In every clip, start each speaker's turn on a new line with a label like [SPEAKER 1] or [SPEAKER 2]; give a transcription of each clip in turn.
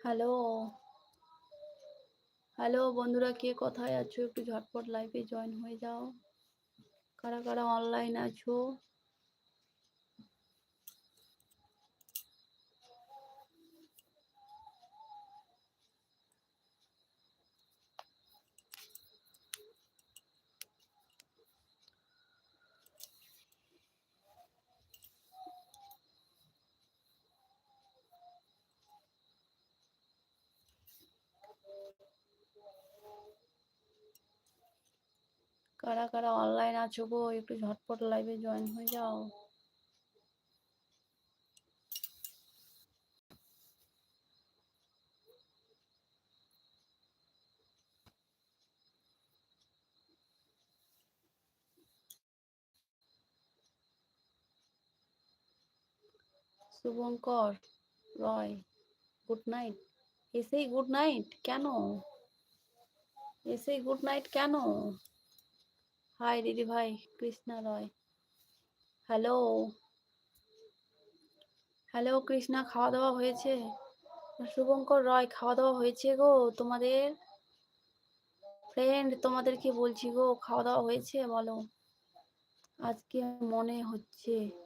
[SPEAKER 1] Hello. Hello বন্ধুরা, কে কোথায় আছো? একটু ঝটপট লাইভে জয়েন হয়ে যাও। কারা কারা অনলাইন আছো? কারা কারা অনলাইন আছো গো? একটু ঝটপট লাইভে জয়েন হয়ে যাও। শুভঙ্কর, রয় গুড নাইট এসেই গুড নাইট কেন? এসেই গুড নাইট কেন? হাই দিদি ভাই কৃষ্ণা রয় হ্যালো। হ্যালো কৃষ্ণা খাওয়া দাওয়া হয়েছে? শুভঙ্কর রয় খাওয়া দাওয়া হয়েছে গো তোমাদের? ফ্রেন্ড তোমাদেরকে বলছি গো খাওয়া দাওয়া হয়েছে বলো। আজকে মনে হচ্ছে।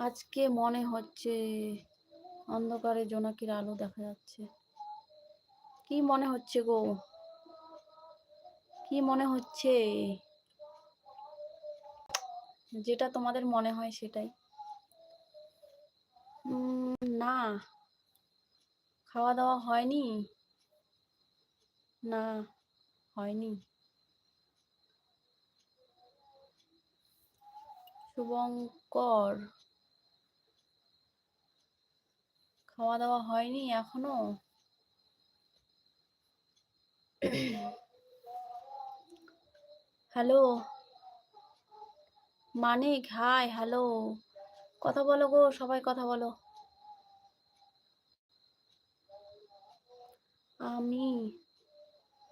[SPEAKER 1] আজকে মনে হচ্ছে অন্ধকারে জোনাকির আলো দেখা যাচ্ছে। কি মনে হচ্ছে গো? কি মনে হচ্ছে? যেটা তোমাদের মনে হয় সেটাই। না। খাওয়া দাওয়া হয়নি? না, হয়নি। শুভঙ্কর। খাওয়া দাওয়া হয়নি এখনও। হ্যালো? Manik, hi, hello? কথা বলো গো, সবাই কথা বলো। আমি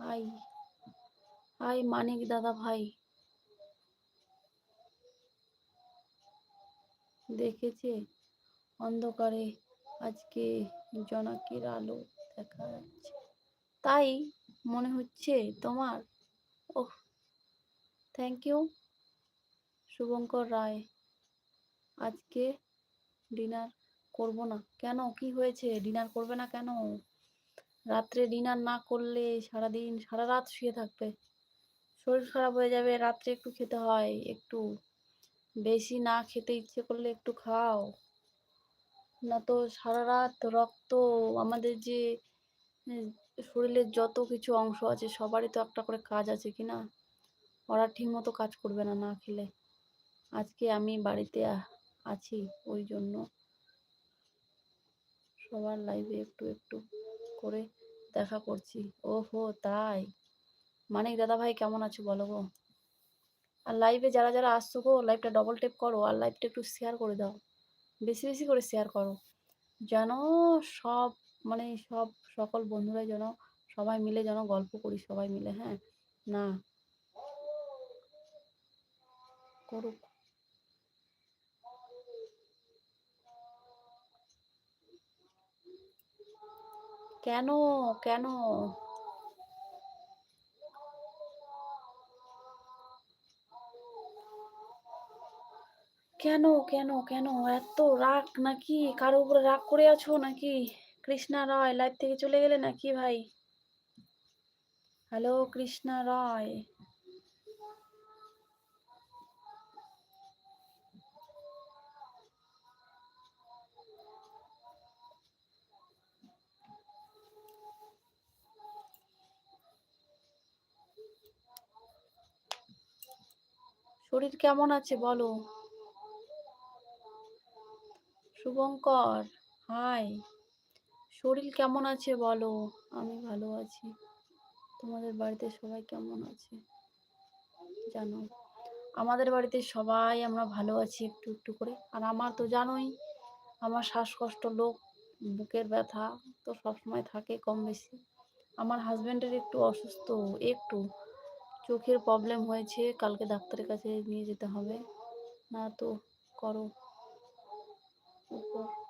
[SPEAKER 1] আই আই মানিক দাদা ভাই। দেখেছে? অন্ধকারে আজকে জনাকির আলো দেখা যাচ্ছে। তাই মনে হচ্ছে তোমার, ওহ থ্যাংক ইউ শুভঙ্কর রায়। আজকে ডিনার করব না। কেন? কি হয়েছে? ডিনার করবে না কেন? রাত্রে ডিনার না করলে সারাদিন, সারা রাত শুয়ে থাকবে। শরীর খারাপ হয়ে যাবে, রাত্রে একটু খেতে হয়, একটু বেশি না খেতে ইচ্ছে করলে একটু খাও। না তো সারা রাত রক্ত, আমাদের যে শরীরের যত কিছু অংশ আছে সবারই তো একটা করে কাজ আছে কি না? ওরা ঠিক মতো কাজ করবে না না খেলে। আজকে আমি বাড়িতে আছি ওই জন্য। সবার লাইভে একটু একটু করে দেখা করছি। ওহো, তাই? মানিক দাদা ভাই কেমন আছো বলো গো? আর লাইভে যারা যারা আসছো গো লাইভটা ডবল টেপ করো, আর লাইভটা একটু শেয়ার করে দাও। বেশি বেশি করে শেয়ার করো। যেন সব মানে সব সকল বন্ধুরা যেন সবাই মিলে যেন গল্প করি, সবাই মিলে হ্যাঁ? না। করুক। কেন কেন? কেন কেন কেন? এত রাগ নাকি? কারও উপরে রাগ করে আছো নাকি? কৃষ্ণা রায় লাইভ থেকে চলে গেলে নাকি ভাই? হ্যালো কৃষ্ণা রায়। শরীর কেমন আছে বলো? শুভঙ্কর। হাই। শরীর কেমন আছে বলো? আমি ভালো আছি। তোমাদের বাড়িতে সবাই কেমন আছে? জানো, আমাদের বাড়িতে সবাই আমরা ভালো আছি একটু একটু করে। আর আমার তো জানোই, আমার শ্বাসকষ্ট, লোক, বুকের ব্যথা তো সবসময় থাকে কম বেশি। আমার হাজব্যান্ডের একটু অসুস্থ, একটু। চোখের প্রবলেম হয়েছে, কালকে ডাক্তারের কাছে নিয়ে যেতে হবে। না তো, করো। উপর